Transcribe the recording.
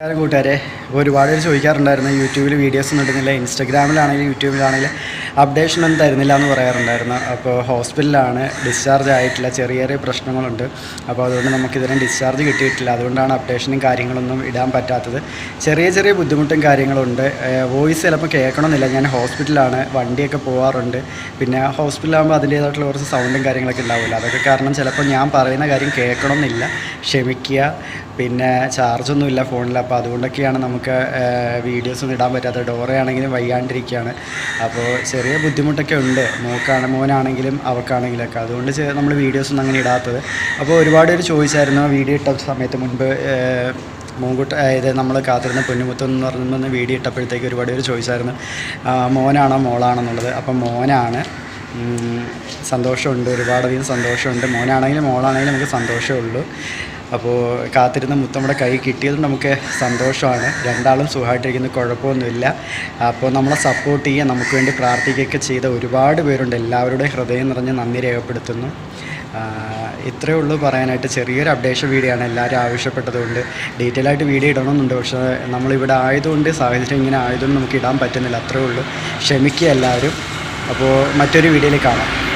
നമസ്കാരം കൂട്ടുകാരെ. ഒരുപാട് പേര് ചോദിക്കാറുണ്ടായിരുന്നു യൂട്യൂബിൽ വീഡിയോസ് ഒന്നും ഇടുന്നില്ല ഇൻസ്റ്റഗ്രാമിലാണെങ്കിലും യൂട്യൂബിലാണെങ്കിലും അപ്ഡേഷൻ ഒന്നും തരുന്നില്ല എന്ന് പറയാറുണ്ടായിരുന്നു. അപ്പോൾ ഹോസ്പിറ്റലിലാണ് ഡിസ്ചാർജ് ആയിട്ടില്ല ചെറിയ ചെറിയ പ്രശ്നങ്ങളുണ്ട്. അപ്പോൾ അതുകൊണ്ട് നമുക്കിതിനും ഡിസ്ചാർജ് കിട്ടിയിട്ടില്ല. അതുകൊണ്ടാണ് അപ്ഡേഷനും കാര്യങ്ങളൊന്നും ഇടാൻ പറ്റാത്തത്. ചെറിയ ചെറിയ ബുദ്ധിമുട്ടും കാര്യങ്ങളുണ്ട്. വോയിസ് ചിലപ്പോൾ കേൾക്കണമെന്നില്ല. ഞാൻ ഹോസ്പിറ്റലാണ് വണ്ടിയൊക്കെ പോകാറുണ്ട് പിന്നെ ഹോസ്പിറ്റലാകുമ്പോൾ അതിന്റേതായിട്ടുള്ള കുറച്ച് സൗണ്ടും കാര്യങ്ങളൊക്കെ ഉണ്ടാവില്ല അതൊക്കെ കാരണം ചിലപ്പോൾ ഞാൻ പറയുന്ന കാര്യം കേൾക്കണമെന്നില്ല. ക്ഷമിക്കുക. പിന്നെ ചാർജൊന്നും ഇല്ല ഫോണിൽ അപ്പോൾ അതുകൊണ്ടൊക്കെയാണ് നമുക്ക് വീഡിയോസ് ഒന്നും ഇടാൻ പറ്റാത്തത്. ഡോറയാണെങ്കിലും വയ്യാണ്ടിരിക്കുകയാണ്. അപ്പോൾ ചെറിയ ബുദ്ധിമുട്ടൊക്കെ ഉണ്ട്. മോക്കാണ് മോനാണെങ്കിലും അവൾക്കാണെങ്കിലൊക്കെ അതുകൊണ്ട് നമ്മൾ വീഡിയോസ് ഒന്നും അങ്ങനെ ഇടാത്തത്. അപ്പോൾ ഒരുപാട് പേര് ചോദിച്ചായിരുന്നു വീഡിയോ ഇട്ട സമയത്ത് മുൻപ് മൂങ്കുട്ട ഇത് നമ്മൾ കാത്തിരുന്ന പൊന്നുമുത്തം എന്ന് പറഞ്ഞൊന്ന് വീഡിയോ ഇട്ടപ്പോഴത്തേക്ക് ഒരുപാട് പേര് ചോദിച്ചായിരുന്നു മോനാണോ മോളാണോ എന്നുള്ളത് അപ്പം മോനാണ്. സന്തോഷമുണ്ട് ഒരുപാടധികം സന്തോഷമുണ്ട്. മോനാണെങ്കിലും മോളാണെങ്കിലും നമുക്ക് സന്തോഷമേ ഉള്ളൂ. അപ്പോൾ കാത്തിരുന്ന മുത്തം നമ്മുടെ കൈ കിട്ടിയത് നമുക്ക് സന്തോഷമാണ്. രണ്ടാളും സുഖമായിട്ടിരിക്കുന്ന കുഴപ്പമൊന്നുമില്ല. അപ്പോൾ നമ്മളെ സപ്പോർട്ട് ചെയ്യുക നമുക്ക് വേണ്ടി പ്രാർത്ഥിക്കുകയൊക്കെ ചെയ്ത ഒരുപാട് പേരുണ്ട്. എല്ലാവരുടെയും ഹൃദയം നിറഞ്ഞ് നന്ദി രേഖപ്പെടുത്തുന്നു. ഇത്രയേ ഉള്ളൂ പറയാനായിട്ട്. ചെറിയൊരു അപ്ഡേഷൻ വീഡിയോ ആണ്. എല്ലാവരും ആവശ്യപ്പെട്ടതുകൊണ്ട് ഡീറ്റെയിൽ ആയിട്ട് വീഡിയോ ഇടണമെന്നുണ്ട്. പക്ഷേ നമ്മളിവിടെ ആയതുകൊണ്ട് സാഹചര്യം ഇങ്ങനെ ആയതുകൊണ്ട് നമുക്ക് ഇടാൻ പറ്റുന്നില്ല. അത്രയേ ഉള്ളൂ. ക്ഷമിക്കുക എല്ലാവരും. അപ്പോൾ മറ്റൊരു വീഡിയോയിൽ കാണാം.